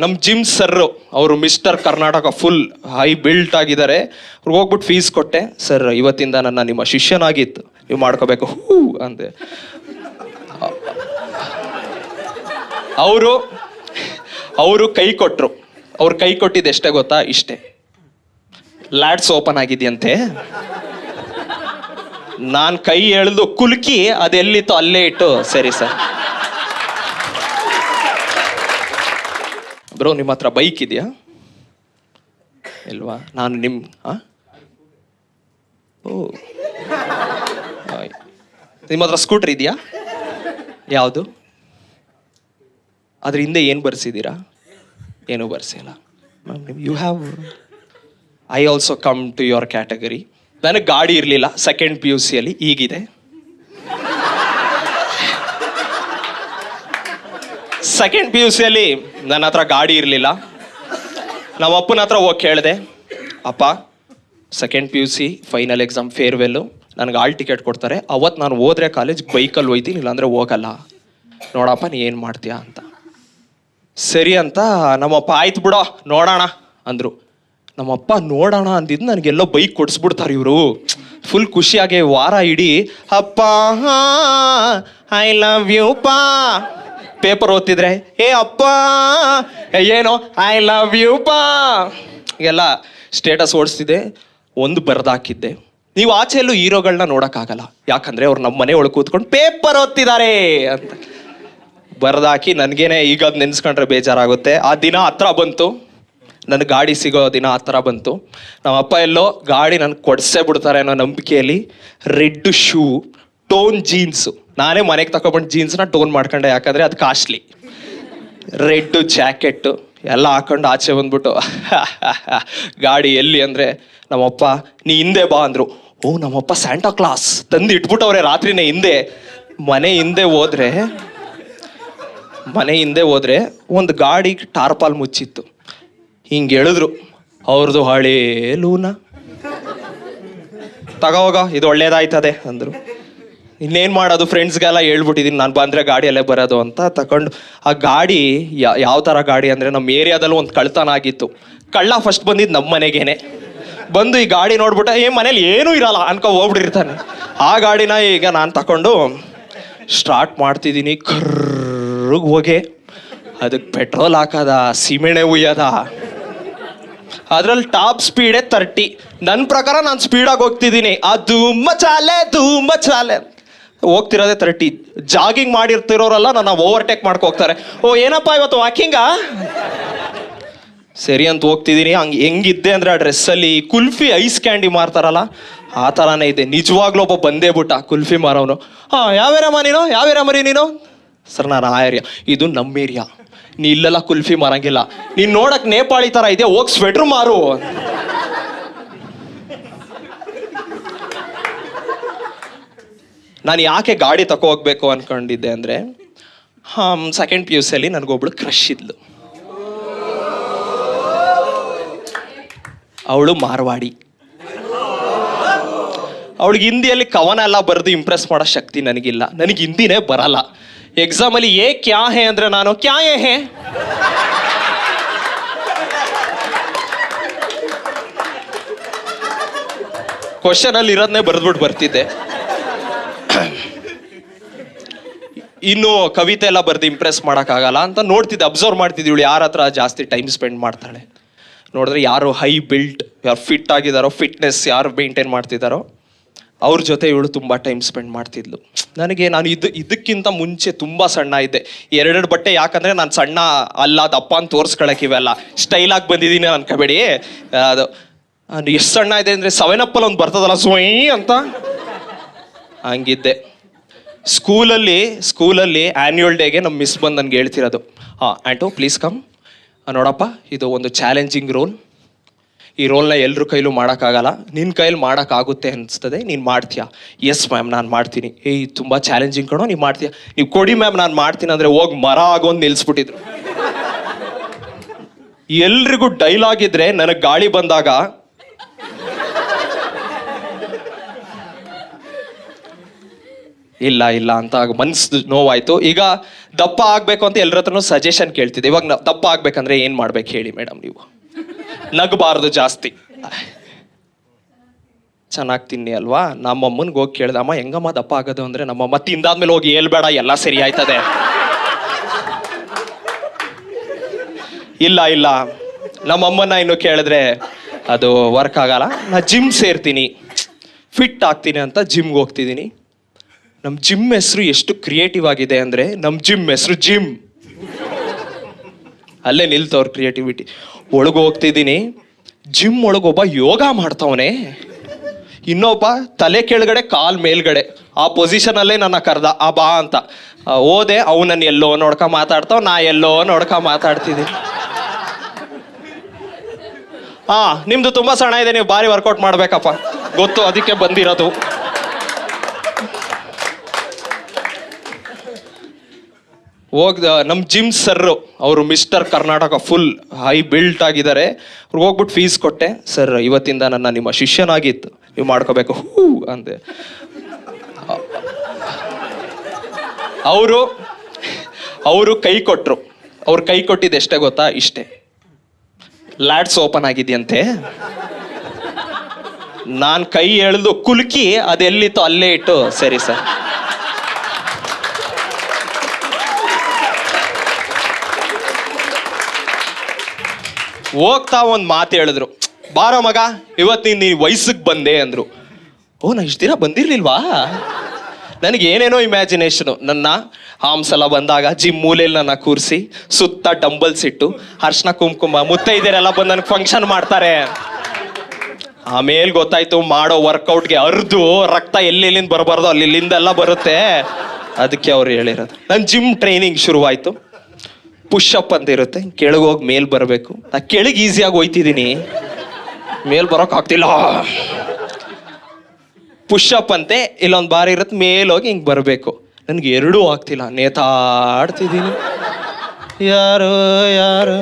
ನಮ್ಮ gym sir ಅವರು mister Karnataka full high built ಆಗಿದ್ದಾರೆ. ಅವ್ರಿಗೆ ಹೋಗ್ಬಿಟ್ಟು ಫೀಸ್ ಕೊಟ್ಟೆ. ಸರ್, ಇವತ್ತಿಂದ ನನ್ನ ನಿಮ್ಮ ಶಿಷ್ಯನಾಗಿತ್ತು. ನೀವು ಮಾಡ್ಕೋಬೇಕು. ಹೂ, ಅಂದೆ. ಅವರು ಅವರು ಕೈ ಕೊಟ್ಟರು ಅವ್ರು ಕೈ ಕೊಟ್ಟಿದ್ದು ಎಷ್ಟೇ ಗೊತ್ತಾ? ಇಷ್ಟೇ. ಲ್ಯಾಡ್ಸ್ ಓಪನ್ ಆಗಿದೆಯಂತೆ. ನಾನು ಕೈ ಎಳೆದು ಕುಲುಕಿ ಅದೆಲ್ಲಿತ್ತು ಅಲ್ಲೇ ಇಟ್ಟು, ಸರಿ ಸರ್. ಬ್ರೋ, ನಿಮ್ಮ ಹತ್ರ ಬೈಕ್ ಇದೆಯಾ? ಇಲ್ವಾ? ನಾನು ನಿಮ್ಮ ಹಾಂ ಓ. ನಿಮ್ಮ ಹತ್ರ ಸ್ಕೂಟ್ರ್ ಇದೆಯಾ? ಯಾವುದು? ಅದ್ರ ಹಿಂದೆ ಏನು ಬರ್ಸಿದ್ದೀರಾ ಏನು ಬರ್ಸಿಲ್ಲ. You have I also come to your category ನನಗೆ ಗಾಡಿ ಇರಲಿಲ್ಲ ಸೆಕೆಂಡ್ ಪಿ ಯು ಸಿಯಲ್ಲಿ ಈಗಿದೆ. ಸೆಕೆಂಡ್ ಪಿ ಯು ಸಿಯಲ್ಲಿ ನನ್ನ ಹತ್ರ ಗಾಡಿ ಇರಲಿಲ್ಲ. ನಮ್ಮ ಅಪ್ಪನ ಹತ್ರ ಹೋಗಿ ಕೇಳಿದೆ, ಅಪ್ಪ second P U C final exam farewell ನನಗೆ ಆಲ್ ಟಿಕೆಟ್ ಕೊಡ್ತಾರೆ. ಅವತ್ತು ನಾನು ಹೋದ್ರೆ ಕಾಲೇಜ್ ಬೈಕಲ್ಲಿ ಹೋಯ್ತೀನಿ, ಇಲ್ಲಾಂದರೆ ಹೋಗಲ್ಲ. ನೋಡಪ್ಪ, ನೀ ಏನು ಮಾಡ್ತೀಯ ಅಂತ. ಸರಿ ಅಂತ, ನಮ್ಮಪ್ಪ, ಆಯ್ತು ಬಿಡೋ, ನೋಡೋಣ, ಅಂದರು. ನಮ್ಮಪ್ಪ, ನೋಡೋಣ ಅಂದಿದ್ದು ನನಗೆಲ್ಲೋ ಬೈಕ್ ಕೊಡಿಸ್ಬಿಡ್ತಾರೆ ಇವರು. ಫುಲ್ ಖುಷಿಯಾಗಿ ವಾರ ಇಡೀ, ಅಪ್ಪ ಐ ಲವ್ ಯು ಪಾ ಪೇಪರ್ ಓದ್ತಿದ್ರೆ ಏ ಅಪ್ಪ, ಏನೋ ಐ ಲವ್ ಯು ಪಾ ಎಲ್ಲ ಸ್ಟೇಟಸ್ ಓಡಿಸ್ತಿದ್ದೆ ಒಂದು ಬರ್ದಾಕಿದ್ದೆ. ನೀವು ಆಚೆಯಲ್ಲೂ ಹೀರೋಗಳನ್ನ ನೋಡೋಕ್ಕಾಗಲ್ಲ. ಯಾಕಂದ್ರೆ ಅವ್ರು ನಮ್ಮ ಮನೆ ಒಳಗೆ ಕೂತ್ಕೊಂಡು ಪೇಪರ್ ಓದ್ತಿದ್ದಾರೆ ಅಂತ. ಬರೆದಾಕಿ ನನಗೇನೆ ಈಗ ಅದು ನೆನೆಸ್ಕೊಂಡ್ರೆ ಬೇಜಾರಾಗುತ್ತೆ. ಆ ದಿನ ಹತ್ರ ಬಂತು. ನನ್ನ ಗಾಡಿ ಸಿಗೋ ದಿನ ಥರ ಬಂತು. ನಮ್ಮ ಅಪ್ಪ ಎಲ್ಲೋ ಗಾಡಿ ನನಗೆ ಕೊಡಿಸೇ ಬಿಡ್ತಾರೆ ಅನ್ನೋ ನಂಬಿಕೆಯಲ್ಲಿ ರೆಡ್ ಶೂ, ಟೋನ್ ಜೀನ್ಸು. ನಾನೇ ಮನೆಗೆ ತಗೊಬಂದು ಜೀನ್ಸ್ನ ಟೋನ್ ಮಾಡ್ಕೊಂಡೆ, ಯಾಕಂದರೆ ಅದು ಕಾಸ್ಟ್ಲಿ. ರೆಡ್ ಜಾಕೆಟ್ಟು ಎಲ್ಲ ಹಾಕೊಂಡು ಆಚೆ ಬಂದ್ಬಿಟ್ಟು, ಗಾಡಿ ಎಲ್ಲಿ ಅಂದರೆ ನಮ್ಮಪ್ಪ, ನೀ ಹಿಂದೆ ಬಾ ಅಂದರು. ಓ, ನಮ್ಮಪ್ಪ ಸ್ಯಾಂಟಾ ಕ್ಲಾಸ್ ತಂದು ಇಟ್ಬಿಟ್ಟವ್ರೆ ರಾತ್ರಿನೇ ಹಿಂದೆ. ಮನೆ ಹಿಂದೆ ಹೋದ್ರೆ, ಮನೆ ಹಿಂದೆ ಹೋದ್ರೆ ಒಂದು ಗಾಡಿ ಟಾರ್ಪಾಲ್ ಮುಚ್ಚಿತ್ತು. ಹಿಂಗೆ ಹೇಳಿದ್ರು ಅವ್ರದ್ದು ಹಳೇ ಲೂನ. ತಗೋಗ ಇದು ಒಳ್ಳೇದಾಯ್ತದೆ ಅಂದರು. ಇನ್ನೇನು ಮಾಡೋದು? ಫ್ರೆಂಡ್ಸ್ಗೆಲ್ಲ ಹೇಳ್ಬಿಟ್ಟಿದ್ದೀನಿ ನಾನು ಬಂದರೆ ಗಾಡಿಯಲ್ಲೇ ಬರೋದು ಅಂತ ತಗೊಂಡು ಆ ಗಾಡಿ ಯಾವ ಥರ ಗಾಡಿ ಅಂದರೆ ನಮ್ಮ ಏರಿಯಾದಲ್ಲೂ ಒಂದು ಕಳ್ತನ ಆಗಿತ್ತು. ಕಳ್ಳ ಫಸ್ಟ್ ಬಂದಿದ್ದು ನಮ್ಮ ಮನೆಗೇನೆ. ಬಂದು ಈ ಗಾಡಿ ನೋಡ್ಬಿಟ್ಟು, ಏ ಮನೇಲಿ ಏನೂ ಇರಲ್ಲ, ಅನ್ಕೊ ಹೋಗ್ಬಿಟ್ಟಿರ್ತಾನೆ. ಆ ಗಾಡಿನ ಈಗ ನಾನು ತಗೊಂಡು ಸ್ಟಾರ್ಟ್ ಮಾಡ್ತಿದ್ದೀನಿ ಕರ್ರಗ್ ಹೋಗಿ. ಅದಕ್ಕೆ ಪೆಟ್ರೋಲ್ ಹಾಕದ, ಸೀಮೆಣೆ ಉಯ್ಯದ. ಅದ್ರಲ್ಲಿ ಟಾಪ್ ಸ್ಪೀಡೇ ತರ್ಟಿ ನನ್ನ ಪ್ರಕಾರ ನಾನು ಸ್ಪೀಡಾಗಿ ಹೋಗ್ತಿದ್ದೀನಿ ಅದು ಚಾಲೆ ತುಂಬ ಚಾಲೆ ಹೋಗ್ತಿರೋದೇ ತರ್ಟಿ ಜಾಗಿಂಗ್ ಮಾಡಿರ್ತಿರೋರೆಲ್ಲ ನನ್ನ ಓವರ್ಟೇಕ್ ಮಾಡ್ಕೊ ಹೋಗ್ತಾರೆ. ಓ, ಏನಪ್ಪ ಇವತ್ತು ವಾಕಿಂಗಾ ಸರಿ ಅಂತ ಹೋಗ್ತಿದ್ದೀನಿ ಹಂಗೆ ಹೆಂಗಿದ್ದೆ ಅಂದರೆ ಆ ಡ್ರೆಸ್ಸಲ್ಲಿ ಕುಲ್ಫಿ ಐಸ್ ಕ್ಯಾಂಡಿ ಮಾರ್ತಾರಲ್ಲ, ಆ ಥರನೇ ಇದೆ. ನಿಜವಾಗ್ಲೂ ಒಬ್ಬ ಬಂದೇ ಬಿಟ್ಟ ಕುಲ್ಫಿ ಮಾರವನು. ಹಾಂ ಯಾವ್ಯಾರಮ್ಮ ನೀನು? ಯಾವ್ಯಾರಮ್ಮ ರೀ ನೀನು? ಸರ್, ನಾನು ಆ ಏರಿಯಾ ಇದು ನಮ್ಮ ಏರಿಯಾ ನೀ ಇಲ್ಲೆಲ್ಲ ಕುಲ್ಫಿ ಮಾರಂಗಿಲ್ಲ. ನೀನು ನೋಡಕ್ಕೆ ನೇಪಾಳಿ ಥರ ಇದೆ, ಹೋಗಿ ಸ್ವೆಟ್ರ್ ಮಾರು. ನಾನು ಯಾಕೆ ಗಾಡಿ ತಗೋ ಹೋಗ್ಬೇಕು ಅನ್ಕೊಂಡಿದ್ದೆ ಅಂದರೆ ಹಾಂ ಸೆಕೆಂಡ್ ಪಿ ಯು ಸಿಯಲ್ಲಿ ನನಗೊಬ್ಳು ಕ್ರಶ್ ಇದ್ಲು. ಅವಳು ಮಾರ್ವಾಡಿ. ಅವಳಿಗೆ ಹಿಂದಿಯಲ್ಲಿ ಕವನ ಎಲ್ಲ ಬರೆದು ಇಂಪ್ರೆಸ್ ಮಾಡೋ ಶಕ್ತಿ ನನಗಿಲ್ಲ. ನನಗೆ ಹಿಂದಿನೇ ಬರಲ್ಲ. ಎಕ್ಸಾಮಲ್ಲಿ ಏ ಕ್ಯಾ ಹೇ ಅಂದ್ರೆ ನಾನು, ಕ್ಯಾ ಏ ಹೇ? ಕ್ವಶನ್ ಅಲ್ಲಿ ಇರೋದನ್ನೇ ಬರೆದ್ಬಿಟ್ಟು ಬರ್ತಿದ್ದೆ. ಇನ್ನು ಕವಿತೆ ಎಲ್ಲ ಬರ್ದು ಇಂಪ್ರೆಸ್ ಮಾಡೋಕ್ಕಾಗಲ್ಲ ಅಂತ ನೋಡ್ತಿದ್ದೆ ಅಬ್ಸರ್ವ್ ಮಾಡ್ತಿದ್ದೆ ಇವಳು ಯಾರ ಹತ್ರ ಜಾಸ್ತಿ ಟೈಮ್ ಸ್ಪೆಂಡ್ ಮಾಡ್ತಾಳೆ. ನೋಡಿದ್ರೆ ಯಾರು ಹೈ ಬಿಲ್ಟ್ ಯಾರು ಫಿಟ್ ಆಗಿದಾರೋ ಫಿಟ್ನೆಸ್ ಯಾರು ಮೇಂಟೈನ್ ಮಾಡ್ತಿದ್ದಾರೋ ಅವ್ರ ಜೊತೆ ಇವಳು ತುಂಬ ಟೈಮ್ ಸ್ಪೆಂಡ್ ಮಾಡ್ತಿದ್ಲು. ನನಗೆ ನಾನು ಇದು, ಇದಕ್ಕಿಂತ ಮುಂಚೆ ತುಂಬ ಸಣ್ಣ ಇದ್ದೆ. ಎರಡೆರಡು ಬಟ್ಟೆ ಯಾಕಂದರೆ ನಾನು ಸಣ್ಣ ಅಲ್ಲ ದಪ್ಪ ಅಂತ ತೋರಿಸ್ಕೊಳಕ್ಕೆ ಇವೆಲ್ಲ. ಸ್ಟೈಲಾಗಿ ಬಂದಿದ್ದೀನಿ ಅನ್ಕೋಬೇಡಿ ಅದು ಎಷ್ಟು ಸಣ್ಣ ಇದೆ ಅಂದರೆ ಸೆವೆನ್ ಅಪ್ಪಲ್ಲಿ ಒಂದು ಬರ್ತದಲ್ಲ ಸ್ವಯ್ ಅಂತ? ಹಂಗಿದ್ದೆ. ಸ್ಕೂಲಲ್ಲಿ ಸ್ಕೂಲಲ್ಲಿ ಆ್ಯನ್ಯುವಲ್ ಡೇಗೆ ನಮ್ಮ ಮಿಸ್ ಬಂದು ನನಗೆ ಹೇಳ್ತಿರೋದು. ಹಾಂ ಆ್ಯಂಟು ಪ್ಲೀಸ್ ಕಮ್ ನೋಡಪ್ಪ, ಇದು ಒಂದು ಚಾಲೆಂಜಿಂಗ್ ರೋಲ್ ಈ ರೋಲ್ನ ಎಲ್ಲರ ಕೈಲೂ ಮಾಡೋಕ್ಕಾಗಲ್ಲ. ನಿನ್ನ ಕೈಲಿ ಮಾಡೋಕ್ಕಾಗುತ್ತೆ ಅನಿಸ್ತದೆ, ನೀನು ಮಾಡ್ತೀಯಾ? ಎಸ್ ಮ್ಯಾಮ್ ನಾನು ಮಾಡ್ತೀನಿ. ಏಯ್ ತುಂಬ ಚಾಲೆಂಜಿಂಗ್ ಕಣೋ, ನೀವು ಮಾಡ್ತೀಯಾ? ನೀವು ಕೊಡಿ ಮ್ಯಾಮ್ ನಾನು ಮಾಡ್ತೀನಿ ಅಂದರೆ ಹೋಗಿ ಮರ ಆಗೋಂದು ನಿಲ್ಲಿಸ್ಬಿಟ್ಟಿದ್ರು ಎಲ್ರಿಗೂ ಡೈಲಾಗ್ ನನಗೆ ಗಾಳಿ ಬಂದಾಗ ಇಲ್ಲ ಇಲ್ಲ ಅಂತ ಮನ್ಸು ನೋವಾಯ್ತು. ಈಗ ದಪ್ಪ ಆಗ್ಬೇಕು ಅಂತ ಎಲ್ಲರ ಹತ್ರನು ಸಜೆಷನ್ ಕೇಳ್ತಿದ್ದೆ. ಇವಾಗ ದಪ್ಪ ಆಗ್ಬೇಕಂದ್ರೆ ಏನ್ ಮಾಡ್ಬೇಕು ಹೇಳಿ ಮೇಡಮ್ ನೀವು? ನಗಬಾರ್ದು ಜಾಸ್ತಿ. ಚೆನ್ನಾಗಿ ತಿನ್ನಿ ಅಲ್ವಾ? ನಮ್ಮಮ್ಮನಿಗೆ ಹೋಗಿ ಕೇಳ್ದೆ, ಅಮ್ಮ, ಹೆಂಗಮ್ಮ ದಪ್ಪ ಆಗೋದು ಅಂದ್ರೆ? ನಮ್ಮಮ್ಮ, ತಿಂದಾದ್ಮೇಲೆ ಹೋಗಿ ಹೇಳ್ಬೇಡ, ಎಲ್ಲ ಸರಿ ಆಯ್ತದೆ. ಇಲ್ಲ ಇಲ್ಲ. ನಮ್ಮಮ್ಮನ ಇನ್ನು ಕೇಳಿದ್ರೆ, ಅದು ವರ್ಕ್ ಆಗಲ್ಲ. ನಾ ಜಿಮ್ ಸೇರ್ತೀನಿ. ಫಿಟ್ ಆಗ್ತೀನಿ ಅಂತ ಜಿಮ್ಗೆ ಹೋಗ್ತಿದ್ದೀನಿ. ನಮ್ಮ ಜಿಮ್ ಹೆಸರು ಎಷ್ಟು ಕ್ರಿಯೇಟಿವ್ ಆಗಿದೆ ಅಂದರೆ ನಮ್ಮ ಜಿಮ್ ಹೆಸರು ಜಿಮ್ ಅಲ್ಲೇ ನಿಲ್ತವ್ರ ಕ್ರಿಯೇಟಿವಿಟಿ ಒಳಗೆ ಹೋಗ್ತಿದ್ದೀನಿ ಜಿಮ್ ಒಳಗೊಬ್ಬ ಯೋಗ ಮಾಡ್ತಾವನೆ. ಇನ್ನೊಬ್ಬ ತಲೆ ಕೆಳಗಡೆ, ಕಾಲ್ ಮೇಲ್ಗಡೆ. ಆ ಪೊಸಿಷನಲ್ಲೇ ನನ್ನ ಕರೆದ, ಆ, ಬಾ ಅಂತ. ಓದೆ ಅವು ಎಲ್ಲೋ ನೋಡ್ಕ ಮಾತಾಡ್ತಾವ, ನಾ ಎಲ್ಲೋ ನೋಡ್ಕ ಮಾತಾಡ್ತಿದ್ದೀನಿ. ಹಾ ನಿಮ್ದು ತುಂಬಾ ಸಣ್ಣ ಇದೆ, ನೀವು ಭಾರಿ ವರ್ಕೌಟ್ ಮಾಡ್ಬೇಕಪ್ಪ. ಗೊತ್ತು, ಅದಕ್ಕೆ ಬಂದಿರೋದು. ಹೋಗ್ದ ನಮ್ಮ ಜಿಮ್ ಸರ್ ಅವರು mister Karnataka full high built ಆಗಿದ್ದಾರೆ. ಅವ್ರಿಗೆ ಹೋಗ್ಬಿಟ್ಟು ಫೀಸ್ ಕೊಟ್ಟೆ. ಸರ್ ಇವತ್ತಿಂದ ನನ್ನ ನಿಮ್ಮ ಶಿಷ್ಯನಾಗಿತ್ತು. ನೀವು ಮಾಡ್ಕೋಬೇಕು. ಹೂ, ಅಂದೆ. ಅವರು ಅವರು ಕೈ ಕೊಟ್ಟರು ಅವ್ರು ಕೈ ಕೊಟ್ಟಿದ್ದು ಎಷ್ಟೇ ಗೊತ್ತಾ? ಇಷ್ಟೇ. ಲ್ಯಾಡ್ಸ್ ಓಪನ್ ಆಗಿದೆಯಂತೆ. ನಾನು ಕೈ ಎಳೆದು ಕುಲುಕಿ ಅದೆಲ್ಲಿತ್ತು ಅಲ್ಲೇ ಇಟ್ಟು, ಸರಿ ಸರ್ ಹೋಗ್ತಾ ಒಂದು ಮಾತು ಹೇಳಿದ್ರು. ಬಾರೋ ಮಗ ಇವತ್ತು ನೀನು ನೀ ವಯಸ್ಸಿಗೆ ಬಂದೆ ಅಂದ್ರು. ಓ ನಾ ಇಷ್ಟು ದಿನ ಬಂದಿರಲಿಲ್ವಾ? ನನಗೆ ಏನೇನೋ ಇಮ್ಯಾಜಿನೇಷನು ನನ್ನ ಆಮ್ಸಲ ಬಂದಾಗ ಜಿಮ್ ಮೂಲೆಯಲ್ಲಿ ನನ್ನ ಕೂರಿಸಿ, ಸುತ್ತ ಡಂಬಲ್ಸ್ ಇಟ್ಟು, ಅರ್ಶನ ಕುಂಕುಮ ಮುತ್ತೈದೆರೆಲ್ಲ ಬಂದು ನನಗೆ ಫಂಕ್ಷನ್ ಮಾಡ್ತಾರೆ. ಆಮೇಲೆ ಗೊತ್ತಾಯ್ತು, ಮಾಡೋ ವರ್ಕೌಟ್ಗೆ ಅರ್ದು ರಕ್ತ ಎಲ್ಲೆಲ್ಲಿಂದ ಬರಬಾರ್ದು ಅಲ್ಲಿ ಇಲ್ಲಿಂದೆಲ್ಲ ಬರುತ್ತೆ. ಅದಕ್ಕೆ ಅವ್ರು ಹೇಳಿರೋದು. ನನ್ನ ಜಿಮ್ ಟ್ರೈನಿಂಗ್ ಶುರುವಾಯ್ತು. ಪುಷಪ್ ಅಂತ ಇರುತ್ತೆ. ಕೆಳಗೆ ಹೋಗಿ ಮೇಲ್ ಬರಬೇಕು. ನಾ ಕೆಳಗೆ ಈಸಿಯಾಗಿ ಹೋಯ್ತಿದ್ದೀನಿ ಮೇಲ್ ಬರೋಕ್ ಆಗ್ತಿಲ್ಲ. ಪುಷಪ್ ಅಂತೆ, ಇಲ್ಲೊಂದು ಬಾರಿ ಇರುತ್ತೆ ಮೇಲ್ ಹೋಗಿ ಹಿಂಗೆ ಬರಬೇಕು. ನನಗೆ ಎರಡೂ ಆಗ್ತಿಲ್ಲ. ನೇತಾಡ್ತಿದ್ದೀನಿ ಯಾರು ಯಾರು.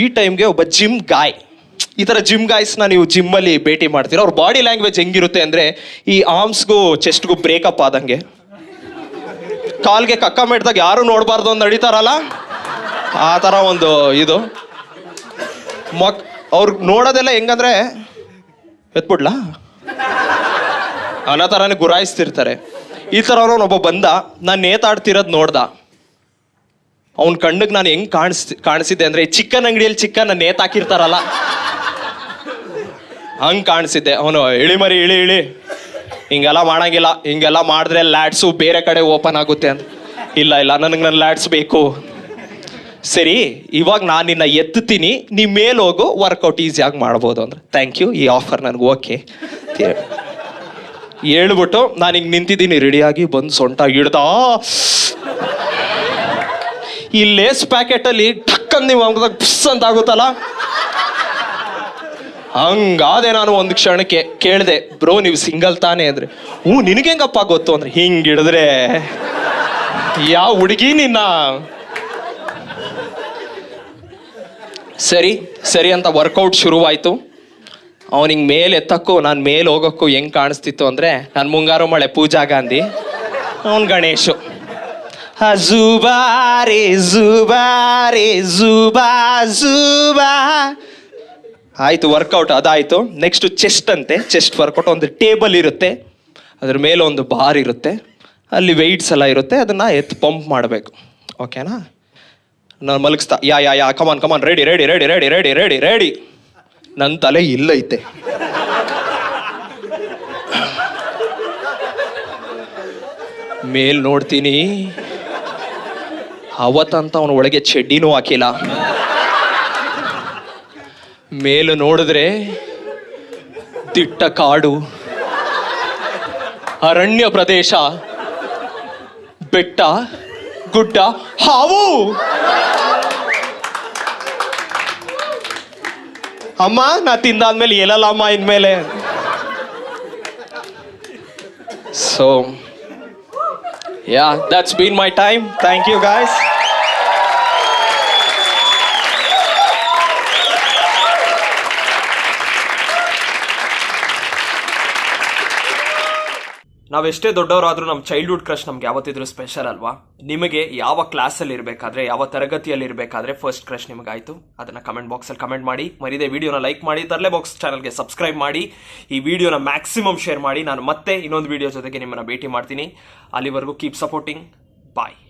ಈ ಟೈಮ್ಗೆ ಒಬ್ಬ ಜಿಮ್ ಗಾಯ್. ಈ ಥರ ಜಿಮ್ ಗಾಯ್ಸ್ನ ನೀವು ಜಿಮ್ಮಲ್ಲಿ ಭೇಟಿ ಮಾಡ್ತೀರ? ಅವ್ರ ಬಾಡಿ ಲ್ಯಾಂಗ್ವೇಜ್ ಹೆಂಗಿರುತ್ತೆ ಅಂದರೆ ಈ ಆರ್ಮ್ಸ್ಗೂ ಚೆಸ್ಟ್ಗೂ ಬ್ರೇಕಪ್ ಆದಂಗೆ. ಕಾಲ್ಗೆ ಕಕ್ಕ ಮೆಟ್ದಾಗ ಯಾರು ನೋಡಬಾರ್ದು ಅಂತ ನಡೀತಾರಲ್ಲ? ಆ ಥರ ಒಂದು ಇದು. ಮಕ್ ಅವ್ರು ನೋಡೋದೆಲ್ಲ ಹೆಂಗಂದ್ರೆ ಎತ್ಬಿಡ್ಲಾ? ಅನ್ನೋ ಥರನೇ ಗುರಾಯಿಸ್ತಿರ್ತಾರೆ. ಈ ಥರ ಒಬ್ಬ ಬಂದ, ನಾನು ನೇತಾಡ್ತಿರೋದು ನೋಡ್ದ. ಅವ್ನ ಕಣ್ಣಿಗೆ ನಾನು ಹೆಂಗ್ ಕಾಣಿಸ್ ಕಾಣಿಸಿದ್ದೆ ಅಂದರೆ ಚಿಕನ್ ಅಂಗಡಿಯಲ್ಲಿ ಚಿಕನ್ ನೇತಾಕಿರ್ತಾರಲ್ಲ. ಹಂಗೆ ಕಾಣಿಸಿದ್ದೆ. ಅವನು, ಇಳಿ ಮರಿ, ಇಳಿ ಇಳಿ. ಹಿಂಗೆಲ್ಲ ಮಾಡಂಗಿಲ್ಲ, ಹಿಂಗೆಲ್ಲ ಮಾಡಿದ್ರೆ ಲ್ಯಾಟ್ಸು ಬೇರೆ ಕಡೆ ಓಪನ್ ಆಗುತ್ತೆ ಅಂತ. ಇಲ್ಲ ಇಲ್ಲ, ನನಗೆ ನನ್ನ ಲ್ಯಾಟ್ಸ್ ಬೇಕು. ಸರಿ, ಇವಾಗ ನಾನು ನಿನ್ನ ಎತ್ತುತ್ತೀನಿ, ನೀ ಮೇಲೆ ಹೋಗು ವರ್ಕೌಟ್ ಈಸಿಯಾಗಿ ಮಾಡ್ಬೋದು ಅಂದ್ರೆ. ಥ್ಯಾಂಕ್ ಯು ಈ ಆಫರ್ ನನಗೆ ಓಕೆ ಹೇಳ್ಬಿಟ್ಟು ನಾನು ಹಿಂಗೆ ನಿಂತಿದ್ದೀನಿ ರೆಡಿಯಾಗಿ ಬಂದು ಸೊಂಟ ಹಿಡ್ದಾ. ಈ ಲೇಸ್ ಪ್ಯಾಕೆಟಲ್ಲಿ ಟಕ್ಕಂದು ನೀವು ಅಂಗದಾಗ ಪುಸ್ ಅಂತ ಆಗುತ್ತಲ್ಲ? ಹಂಗಾದೆ ನಾನು ಒಂದು ಕ್ಷಣಕ್ಕೆ ಕೇಳಿದೆ, ಬ್ರೋ, ನೀವು ಸಿಂಗಲ್ ತಾನೇ? ಅಂದ್ರೆ, ಹ್ಞೂ, ನಿನಗೆ ಹೆಂಗಪ್ಪ ಗೊತ್ತು? ಅಂದ್ರೆ ಹಿಂಗಿಡಿದ್ರೆ ಯಾವ ಹುಡುಗಿ ನಿನ್ನ? ಸರಿ ಸರಿ ಅಂತ ವರ್ಕೌಟ್ ಶುರುವಾಯಿತು. ಅವನಿಗೆ ಮೇಲೆ ಎತ್ತಕ್ಕೂ, ನಾನು ಮೇಲೆ ಹೋಗೋಕ್ಕೂ ಹೆಂಗ್ ಕಾಣಿಸ್ತಿತ್ತು ಅಂದ್ರೆ, ನಾನು ಮುಂಗಾರು ಮಳೆ ಪೂಜಾ ಗಾಂಧಿ, ಅವನ್ ಗಣೇಶು. ಆ ಜೂಬಾ ಜುಬಾ ಜುಬಾ ರೇ, ಜೂಬಾ ಜೂಬಾ ಆಯ್ತು ವರ್ಕೌಟ್ ಅದಾಯ್ತು. ನೆಕ್ಸ್ಟ್ ಚೆಸ್ಟ್ ಅಂತೆ. ಚೆಸ್ಟ್ ವರ್ಕೌಟ್ ಒಂದು ಟೇಬಲ್ ಇರುತ್ತೆ. ಅದ್ರ ಮೇಲೆ ಒಂದು ಬಾರ್ ಇರುತ್ತೆ. ಅಲ್ಲಿ ವೆಯ್ಟ್ಸ್ ಎಲ್ಲ ಇರುತ್ತೆ. ಅದನ್ನ ಎತ್ತು ಪಂಪ್ ಮಾಡಬೇಕು. ಓಕೆನಾ ನಾನು ಮಲಗಿಸ್ತಾ, yeah yeah yeah come on come on ready ready ready ready ready ready ready ನನ್ನ ತಲೆ ಇಲ್ಲೈತೆ. ಮೇಲ್ ನೋಡ್ತೀನಿ. ಅವತ್ತಂತ ಅವನ ಒಳಗೆ ಚಡ್ಡಿನೂ ಹಾಕಿಲ್ಲ. ಮೇಲು ನೋಡಿದ್ರೆ ದಿಟ್ಟ ಕಾಡು, ಅರಣ್ಯ ಪ್ರದೇಶ, ಬೆಟ್ಟ, ಗುಡ್ಡ, ಹಾವು. ಅಮ್ಮ, ನಾ ತಿಂದಾದ್ಮೇಲೆ ಎಲ್ಲಲ್ಲ ಅಮ್ಮ ಇನ್ಮೇಲೆ. So yeah that's been my time thank you guys ನಾವೆಷ್ಟೇ ದೊಡ್ಡವರಾದರೂ ನಮ್ಮ ಚೈಲ್ಡ್ಹುಡ್ ಕ್ರಶ್ ನಮ್ಗೆ ಯಾವತ್ತಿದ್ರೂ ಸ್ಪೆಷಲ್ ಅಲ್ವಾ? ನಿಮಗೆ ಯಾವ ಕ್ಲಾಸಲ್ಲಿ ಇರಬೇಕಾದ್ರೆ, ಯಾವ ತರಗತಿಯಲ್ಲಿ ಇರಬೇಕಾದ್ರೆ ಫಸ್ಟ್ ಕ್ರಶ್ ನಿಮಗಾಯಿತು? ಅದನ್ನ ಕಮೆಂಟ್ ಬಾಕ್ಸಲ್ಲಿ ಕಮೆಂಟ್ ಮಾಡಿ. ಮರಿದೆ ವಿಡಿಯೋನ ಲೈಕ್ ಮಾಡಿ, ತರಲೆ ಬಾಕ್ಸ್ ಚಾನಲ್ಗೆ ಸಬ್ಸ್ಕ್ರೈಬ್ ಮಾಡಿ. ಈ ವಿಡಿಯೋನ ಮ್ಯಾಕ್ಸಿಮಮ್ ಶೇರ್ ಮಾಡಿ. ನಾನು ಮತ್ತೆ ಇನ್ನೊಂದು ವಿಡಿಯೋ ಜೊತೆಗೆ ನಿಮ್ಮನ್ನ ಭೇಟಿ ಮಾಡ್ತೀನಿ. ಅಲ್ಲಿವರೆಗೂ ಕೀಪ್ ಸಪೋರ್ಟಿಂಗ್ ಬಾಯ್